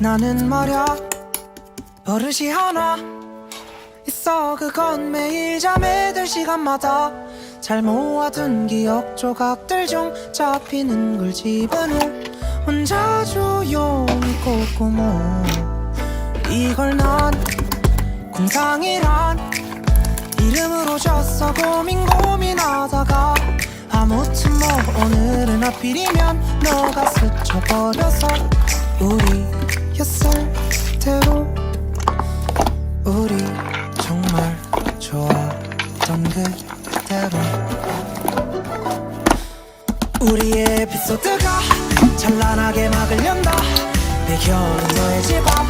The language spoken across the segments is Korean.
나는 말야 버릇이 하나 있어. 그건 매일 잠에 들 시간마다 잘 모아둔 기억 조각들 중 잡히는 걸 집어넣어 혼자 조용히 꼼꼼모 이걸 난 공상이란 이름으로 줬어. 고민 고민하다가 아무튼 뭐 오늘은 하필이면 너가 스쳐버려서 우리 였을대로 우리 정말 좋았던 그대로 우리의 에피소드가 찬란하게 막을 연다. 배경은 너의 집 앞.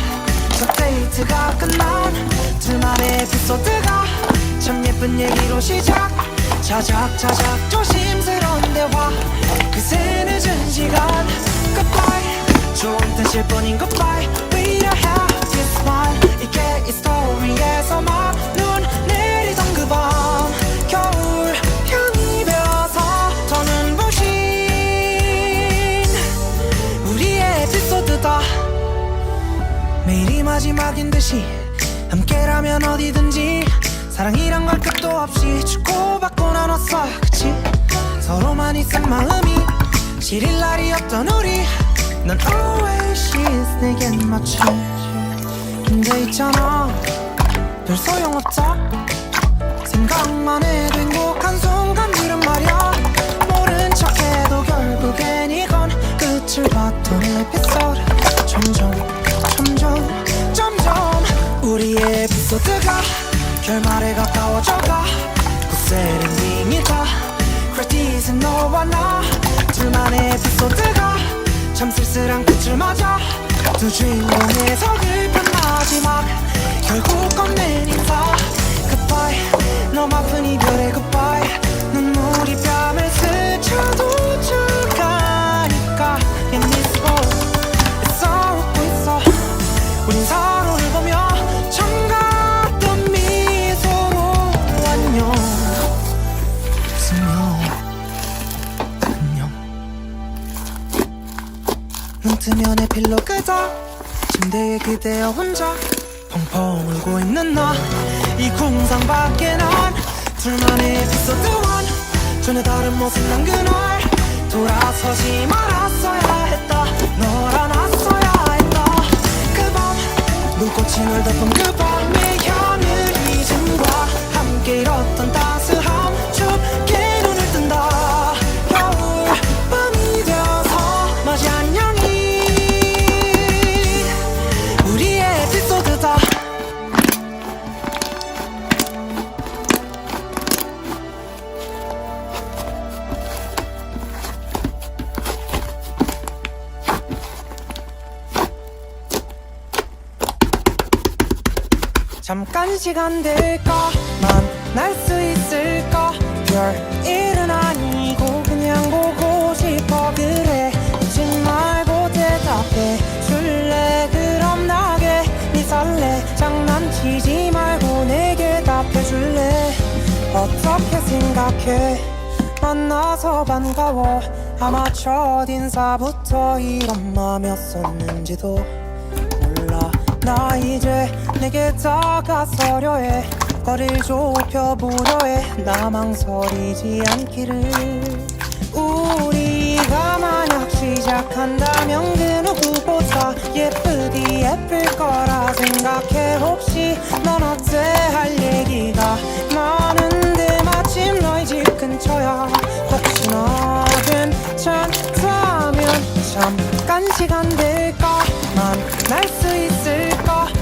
첫 데이트가 끝난 둘만의 에피소드가 참 예쁜 얘기로 시작. 자작자작 조심스러운 대화. 그새 늦은 시간. Goodbye 좋은 뜻일 뿐인 goodbye We don't have to smile 이게 이 스토리에서만 눈 내리던 그 밤. 겨울 향이 배어서 더 눈부신 우리의 에피소드다. 매일이 마지막인 듯이 함께라면 어디든지 사랑이란 걸 끝도 없이 주고받고 나눴어. 그치? 서로만 있은 마음이 시릴 날이 없던 우리 넌 always 내겐 마치 근데 있잖아. 별 소용없다. 생각만 해도 행복한 순간들은 말야. 모른 척해도 결국엔 이건 끝을 봤던 에피소드. 점점 점점 점점 우리의 에피소드가 결말에 가까워져가. 그 세레닝이다. 크레디트는 너와 나. 둘만의 에피소드가 참 쓸쓸한 끝을 맞아 두 주인공의 서글픈 마지막 결국 건넨 인사. Goodbye. 너무 아픈 이별의 goodbye 눈 뜨면 에필로그다 침대에 그대여 혼자 펑펑 울고 있는 나이 궁상 밖에 난 둘만의 에피소드 원. 전혀 다른 모습 난 그날 돌아서지 말았어야 했다. 널 안았어야 했다. 그 밤 눈꽃이 널 덮은 그 잠깐 시간 될까? 만 날 수 있을까? 별 일은 아니고 그냥 보고 싶어. 그래 잊지 말고 대답해. 줄래? 그럼 나게 네 설레 장난치지 말고 내게 답해 줄래? 어떻게 생각해? 만나서 반가워. 아마 첫 인사부터 이런 맘이었었는지도. 몰라 나 이제 내게 다가서려 해. 거리를 좁혀보려 해 나 망설이지 않기를. 우리가 만약 시작한다면 그 누구보다 예쁘디 예쁠 거라 생각해 혹시. 넌 어때 할 얘기가 많은데 마침 너희 집 근처야. 혹시나 괜찮다면 잠깐 시간 될까 만날 수 있을까 별